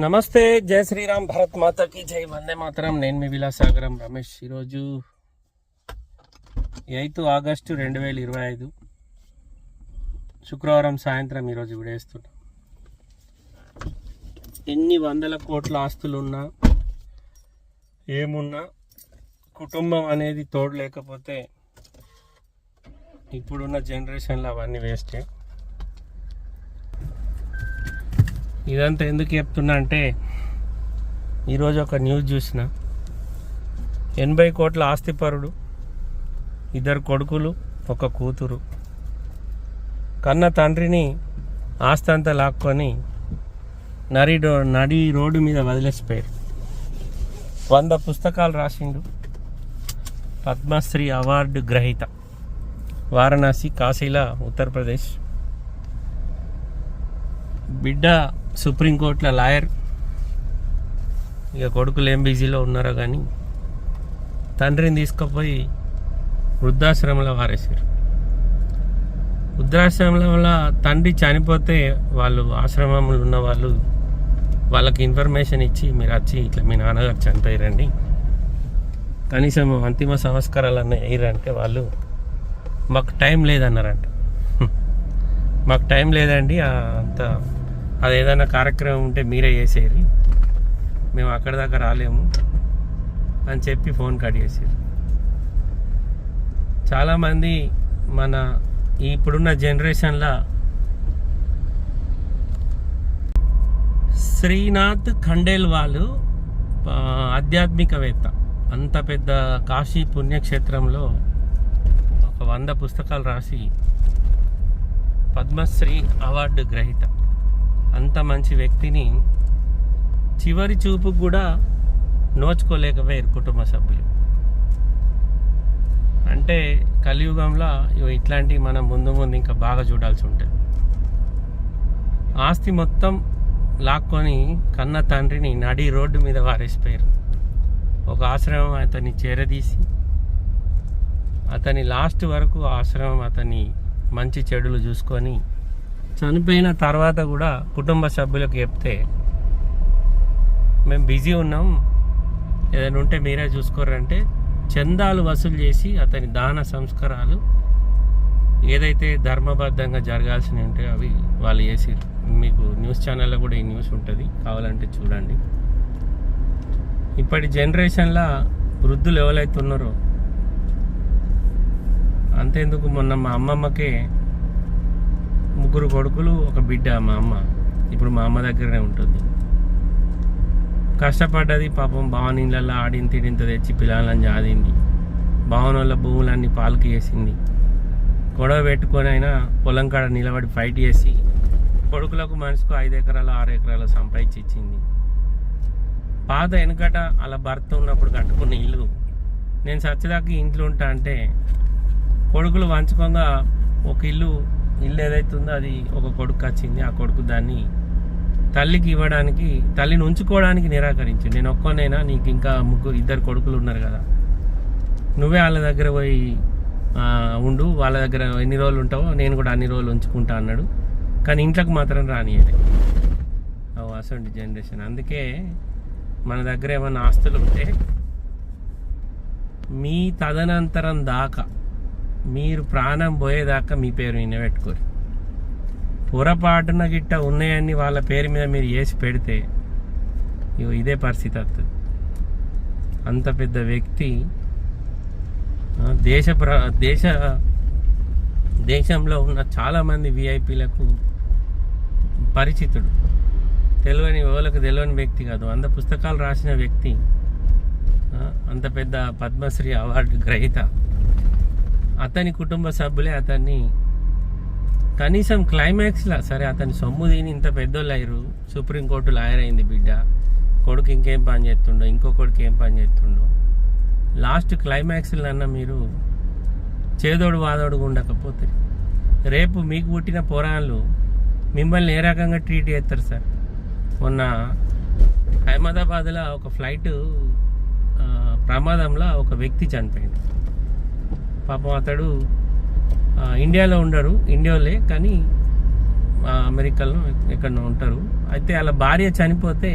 నమస్తే జై శ్రీరామ్ భరత్ మాతకి జై వందే మాతరం. నేను మీ విలాసాగరం రమేష్. ఈరోజు ఎయిత్ ఆగస్టు రెండు వేల ఇరవై ఐదు. శుక్రవారం సాయంత్రం ఈరోజు విడేస్తున్నా. ఎన్ని వందల కోట్ల ఆస్తులు ఉన్నా ఏమున్నా కుటుంబం అనేది తోడు లేకపోతే ఇప్పుడున్న జనరేషన్లో అవన్నీ వేస్టే. ఇదంతా ఎందుకు చెప్తున్నా అంటే ఈరోజు ఒక న్యూస్ చూసిన. ఎనభై కోట్ల ఆస్తిపరుడు ఇద్దరు కొడుకులు ఒక కూతురు. కన్న తండ్రిని ఆస్తి అంతా లాక్కొని నరి డో నడి రోడ్డు మీద వదిలేసిపోయారు. వంద పుస్తకాలు రాసిండు. పద్మశ్రీ అవార్డు గ్రహీత. వారణాసి కాశీల ఉత్తరప్రదేశ్. బిడ్డ సుప్రీంకోర్టుల లాయర్ ఇక కొడుకులు ఏం బిజీలో ఉన్నారో కానీ తండ్రిని తీసుకుపోయి వృద్ధాశ్రమంలో వారేశారు. వృద్ధాశ్రమంలో వల్ల తండ్రి చనిపోతే వాళ్ళు ఆశ్రమంలో ఉన్న వాళ్ళు వాళ్ళకి ఇన్ఫర్మేషన్ ఇచ్చి మీరు వచ్చి ఇట్లా మీ నాన్నగారు చనిపోయారండి. కనీసం అంతిమ సంస్కారాలు అన్న వేయరంటే వాళ్ళు మాకు టైం లేదన్నారంట. మాకు టైం లేదండి అంత అది ఏదైనా కార్యక్రమం ఉంటే మీరే చేసేది. మేము అక్కడి దాకా రాలేము అని చెప్పి ఫోన్ కట్ చేసేది. చాలామంది మన ఇప్పుడున్న జనరేషన్లో శ్రీనాథ్ ఖండేల్ వాళ్ళు ఆధ్యాత్మికవేత్త. అంత పెద్ద కాశీ పుణ్యక్షేత్రంలో ఒక వంద పుస్తకాలు రాసి పద్మశ్రీ అవార్డు గ్రహీత. అంత మంచి వ్యక్తిని చివరి చూపుకు కూడా నోచుకోలేకపోయారు కుటుంబ సభ్యులు. అంటే కలియుగంలో ఇట్లాంటివి మనం ముందు ముందు ఇంకా బాగా చూడాల్సి ఉంటుంది. ఆస్తి మొత్తం లాక్కొని కన్న తండ్రిని నడి రోడ్డు మీద వారేసిపోయారు. ఒక ఆశ్రమం అతన్ని చేరదీసి అతని లాస్ట్ వరకు ఆశ్రమం అతని మంచి చెడులు చూసుకొని చనిపోయిన తర్వాత కూడా కుటుంబ సభ్యులకు చెప్తే మేము బిజీ ఉన్నాం. ఏదైనా ఉంటే మీరే చూసుకోరంటే చందాలు వసూలు చేసి అతని దాన సంస్కారాలు ఏదైతే ధర్మబద్ధంగా జరగాల్సినవి ఉంటాయో అవి వాళ్ళు చేసి మీకు న్యూస్ ఛానల్లో కూడా ఈ న్యూస్ ఉంటుంది కావాలంటే చూడండి. ఇప్పటి జనరేషన్లో వృద్ధులు ఎవరైతే ఉన్నారో అంతేందుకు మొన్న మా అమ్మమ్మకే ముగ్గురు కొడుకులు ఒక బిడ్డ మా అమ్మ. ఇప్పుడు మా అమ్మ దగ్గరనే ఉంటుంది. కష్టపడ్డది పాపం భావనీళ్ళల్లో ఆడిన తిడింత తెచ్చి పిల్లలని జాదింది. భావన వాళ్ళ భూములన్నీ పాలకి వేసింది గొడవ పెట్టుకొని అయినా పొలం కాడ నిలబడి ఫైట్ చేసి కొడుకులకు మనసుకు ఐదు ఎకరాలు ఆరు ఎకరాలు సంపాదించి ఇచ్చింది. పాత వెనుకట అలా భర్త ఉన్నప్పుడు కట్టుకున్న ఇల్లు. నేను సచ్చదాకా ఇంట్లో ఉంటా అంటే కొడుకులు వంచుకోగా ఒక ఇల్లు ఇల్లు ఏదైతే ఉందో అది ఒక కొడుకు వచ్చింది ఆ కొడుకు దాన్ని తల్లికి ఇవ్వడానికి తల్లిని ఉంచుకోవడానికి నిరాకరించి నేను ఒక్కనైనా నీకు ఇంకా ముగ్గురు ఇద్దరు కొడుకులు ఉన్నారు కదా. నువ్వే వాళ్ళ దగ్గర పోయి ఉండు. వాళ్ళ దగ్గర ఎన్ని రోజులు ఉంటావో నేను కూడా అన్ని రోజులు ఉంచుకుంటా అన్నాడు. కానీ ఇంట్లోకి మాత్రం రానియలే. అసలు జనరేషన్. అందుకే మన దగ్గర ఏమైనా ఆస్తులు ఉంటే మీ తదనంతరం దాకా మీరు ప్రాణం పోయేదాకా మీ పేరు నిలబెట్టుకోరు పొరపాటున గిట్ట ఉన్నాయని వాళ్ళ పేరు మీద మీరు వేసి పెడితే ఇగో ఇదే పరిస్థితి వస్తుంది అంత పెద్ద వ్యక్తి దేశ ప్ర దేశ దేశంలో ఉన్న చాలామంది విఐపీలకు పరిచితుడు. తెలియని వాళ్ళకు తెలియని వ్యక్తి కాదు. అంత పుస్తకాలు రాసిన వ్యక్తి అంత పెద్ద పద్మశ్రీ అవార్డు గ్రహీత. అతని కుటుంబ సభ్యులే అతన్ని. కనీసం క్లైమాక్స్లో సరే అతని సొమ్ము దీని ఇంత పెద్దోళ్ళు అయ్యారు. సుప్రీంకోర్టు లాయర్ అయింది బిడ్డ. కొడుకు ఇంకేం పని చేస్తుండో ఇంకో కొడుకు ఏం పని చేస్తుండో. లాస్ట్ క్లైమాక్స్లో అన్న మీరు చేదోడు వాదోడు ఉండకపోతే. రేపు మీకు పుట్టిన పోరాళ్ళు మిమ్మల్ని ఏ రకంగా ట్రీట్ చేస్తారు సార్? మొన్న అహ్మదాబాద్లో ఒక ఫ్లైట్ ప్రమాదంలో ఒక వ్యక్తి చనిపోయింది. పాపం అతడు ఇండియాలో ఉండరు ఇండియాలే కానీ అమెరికాలో ఎక్కడో ఉంటారు. అయితే అలా భార్య చనిపోతే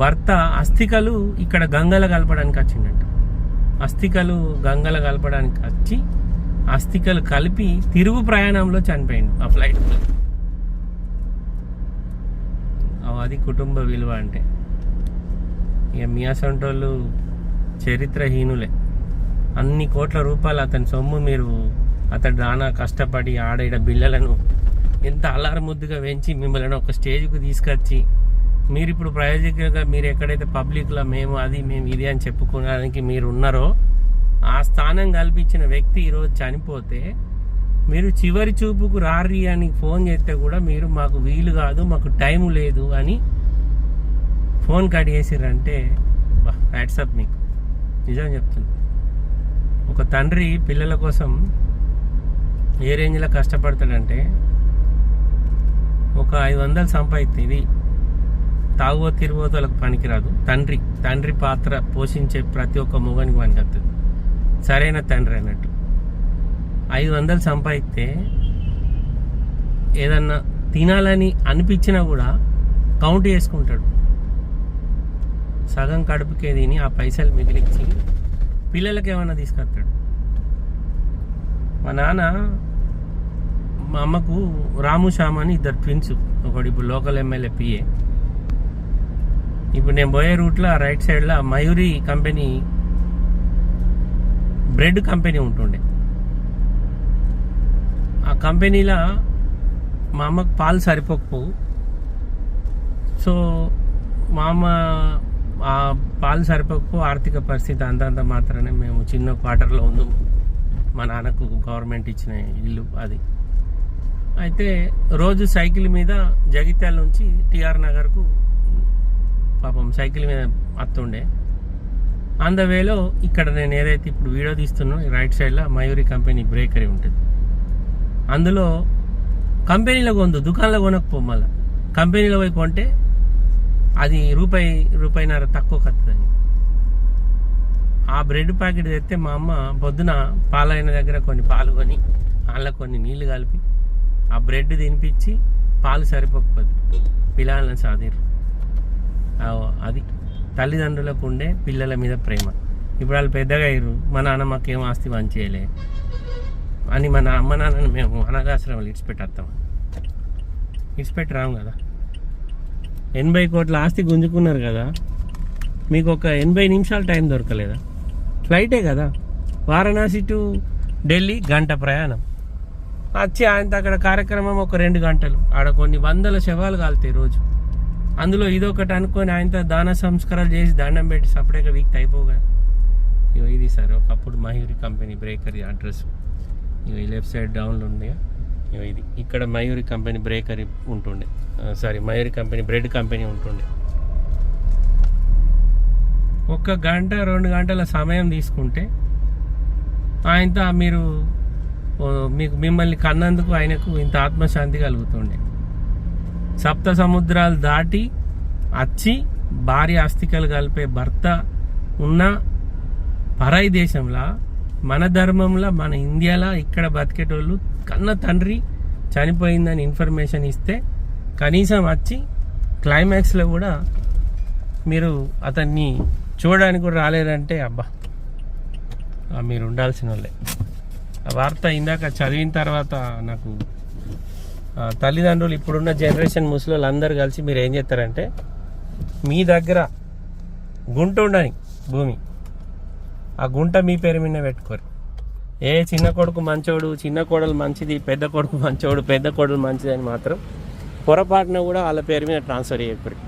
భర్త అస్థికలు ఇక్కడ గంగల కలపడానికి వచ్చిందంట. అస్థికలు గంగల కలపడానికి వచ్చి అస్థికలు కలిపి తిరుగు ప్రయాణంలో చనిపోయింది ఆ ఫ్లైట్లో అది కుటుంబ విలువ అంటే. ఇక మీ అసంటోళ్ళు చరిత్రహీనులే. అన్ని కోట్ల రూపాయలు అతని సొమ్ము మీరు అతడు నానా కష్టపడి ఆడేడ బిళ్ళలను ఎంత అల్లారముద్దుగా పెంచి మిమ్మల్ని ఒక స్టేజ్కి తీసుకొచ్చి మీరు ఇప్పుడు ప్రయోజకులుగా మీరు ఎక్కడైతే పబ్లిక్లో మేము అది మేము ఇది అని చెప్పుకోవడానికి మీరు ఉన్నారో ఆ స్థానం కల్పించిన వ్యక్తి ఈరోజు చనిపోతే మీరు చివరి చూపుకు రారి అని ఫోన్ చేస్తే కూడా మీరు మాకు వీలు కాదు మాకు టైం లేదు అని ఫోన్ కట్ చేసిర్రంటే వాట్సాప్ మీకు. నిజం చెప్తున్నా. ఒక తండ్రి పిల్లల కోసం ఏ రేంజ్లో కష్టపడతాడంటే ఒక ఐదు వందలు సంపాదిస్తే ఇది తాగుబో తిరుగుబోతులకు పనికిరాదు. తండ్రి తండ్రి పాత్ర పోషించే ప్రతి ఒక్క మొగనికి పనికొస్తుంది సరైన తండ్రి అన్నట్టు. ఐదు వందలు సంపాదిస్తే ఏదన్నా తినాలని అనిపించినా కూడా కౌంట్ చేసుకుంటాడు. సగం కడుపుకే తిని ఆ పైసలు మిగిలిచ్చి పిల్లలకి ఏమైనా తీసుకొస్తాడు? మా నాన్న మా అమ్మకు రాము శ్యామ్ అని ఇద్దరు ట్విన్స్ ఒకటి ఇప్పుడు లోకల్ ఎమ్మెల్యే పిఏ ఇప్పుడు నేను పోయే రూట్లో రైట్ సైడ్లో మయూరి కంపెనీ బ్రెడ్ కంపెనీ ఉంటుండే. ఆ కంపెనీలో మా అమ్మకు పాలు సరిపోకపోవు. సో మా అమ్మ పాలు సరిపోకపో ఆర్థిక పరిస్థితి అంతంత మాత్రమే మేము చిన్న క్వార్టర్లో ఉందాము మా నాన్నకు గవర్నమెంట్ ఇచ్చిన ఇల్లు అది. అయితే రోజు సైకిల్ మీద జగిత్యాల నుంచి టిఆర్ నగర్కు పాపం సైకిల్ మీద వస్తుండే ఆన్ ద వేలో ఇక్కడ నేను ఏదైతే ఇప్పుడు వీడియో తీస్తున్నో రైట్ సైడ్లో మయూరి కంపెనీ బ్రేకరీ ఉంటుంది. అందులో కంపెనీలో కొందు దుకాణంలో కొనకపో మళ్ళీ. కంపెనీలో పోయి కొంటే అది రూపాయి రూపాయిన్నర తక్కువ కత్తదని ఆ బ్రెడ్ ప్యాకెట్ తెస్తే మా అమ్మ పొద్దున పాలైన దగ్గర కొన్ని పాలు కొని అందులో కొన్ని నీళ్ళు కలిపి ఆ బ్రెడ్ తినిపించి పాలు సరిపోకపోదు పిల్లలను సాధిరు అది తల్లిదండ్రులకు ఉండే పిల్లల మీద ప్రేమ. ఇప్పుడు వాళ్ళు పెద్దగా అయ్యారు మా నాన్న మాకేం ఆస్తి మంచియలే అని మన అమ్మ నాన్నని మేము అనాథాశ్రమాలు ఇడిచిపెట్టేస్తాం ఇడిచిపెట్టి రాము కదా. ఎనభై కోట్ల ఆస్తి గుంజుకున్నారు కదా. మీకు ఒక ఎనభై నిమిషాలు టైం దొరకలేదా? ఫ్లైటే కదా. వారణాసి టు ఢిల్లీ గంట ప్రయాణం. వచ్చి ఆయన అక్కడ కార్యక్రమం ఒక రెండు గంటలు. ఆడ కొన్ని వందల శవాలు కాలుతాయి రోజు. అందులో ఇదొకటి అనుకొని ఆయనతో దాన సంస్కారాలు చేసి దండం పెట్టి సపరేట్గా వీక్ అయిపోగా. ఇగో ఇది సార్ ఒకప్పుడు మయూరి కంపెనీ బ్రేకరీ అడ్రస్. ఇగో ఈ లెఫ్ట్ సైడ్ డౌన్లో ఉంది ఇది. ఇక్కడ మయూరి కంపెనీ బ్రేకరీ ఉంటుండే. Sorry Mayuri company bread company ఉంటుండే. ఒక్క గంట రెండు గంటల సమయం తీసుకుంటే ఆయనతో మీరు మీకు మిమ్మల్ని కన్నందుకు ఆయనకు ఇంత ఆత్మశాంతి కలుగుతుండే. సప్త సముద్రాలు దాటి వచ్చి భార్య అస్థికలు కలిపే భర్త ఉన్న పరాయి దేశంలో మన ధర్మంలో మన ఇండియాలో ఇక్కడ బతికేటోళ్ళు కన్న తండ్రి చనిపోయిందని ఇన్ఫర్మేషన్ ఇస్తే కనీసం వచ్చి క్లైమాక్స్లో కూడా మీరు అతన్ని చూడడానికి కూడా రాలేదంటే అబ్బా. మీరు ఉండాల్సిన వాళ్ళే ఆ వార్త ఇందాక చదివిన తర్వాత నాకు ఆ, తల్లిదండ్రులు ఇప్పుడున్న జనరేషన్ ముసలి అందరూ కలిసి మీరు ఏం చేస్తారంటే మీ దగ్గర గుంట ఉండని భూమి. ఆ గుంట మీ పేరు మీద పెట్టుకోరు. ఏ చిన్న కొడుకు మంచోడు చిన్న కోడలు మంచిది పెద్ద కొడుకు మంచోడు పెద్ద కోడలు మంచిది అని మాత్రం పొరపాటున కూడా వాళ్ళ పేరు మీద ట్రాన్స్ఫర్ చేయకూడదు.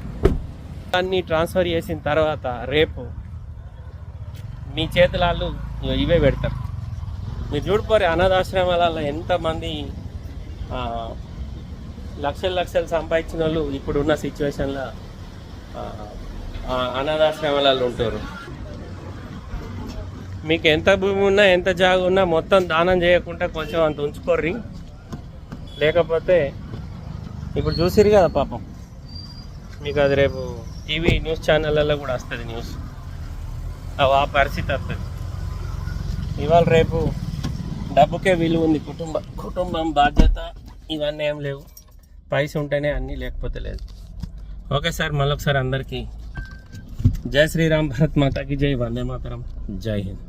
అన్ని ట్రాన్స్ఫర్ చేసిన తర్వాత రేపు మీ చేతులాళ్ళు ఇవే పెడతారు. మీరు చూడిపోరు అనాథాశ్రమాలలో ఎంతమంది లక్షలు లక్షలు సంపాదించిన వాళ్ళు ఇప్పుడున్న సిచ్యువేషన్లో అనాథాశ్రమాలలో ఉంటారు. మీకు ఎంత భూమి ఉన్నా ఎంత జాగ ఉన్నా మొత్తం దానం చేయకుండా కొంచెం అంత ఉంచుకోర్రి. లేకపోతే ఇప్పుడు చూసిరు కదా పాపం. మీకు అది రేపు టీవీ న్యూస్ ఛానళ్ళల్లో కూడా వస్తుంది న్యూస్. అవి ఆ పరిస్థితి వస్తుంది. ఇవాళ రేపు డబ్బుకే విలువ ఉంది. కుటుంబ కుటుంబం బాధ్యత ఇవన్నీ ఏం లేవు. పైస ఉంటేనే అన్నీ లేకపోతే లేదు. ఓకే సార్ మళ్ళొకసారి అందరికీ. జై శ్రీరామ్ భరత్ మాతాకి జై వందే మాతరం. జై హింద్.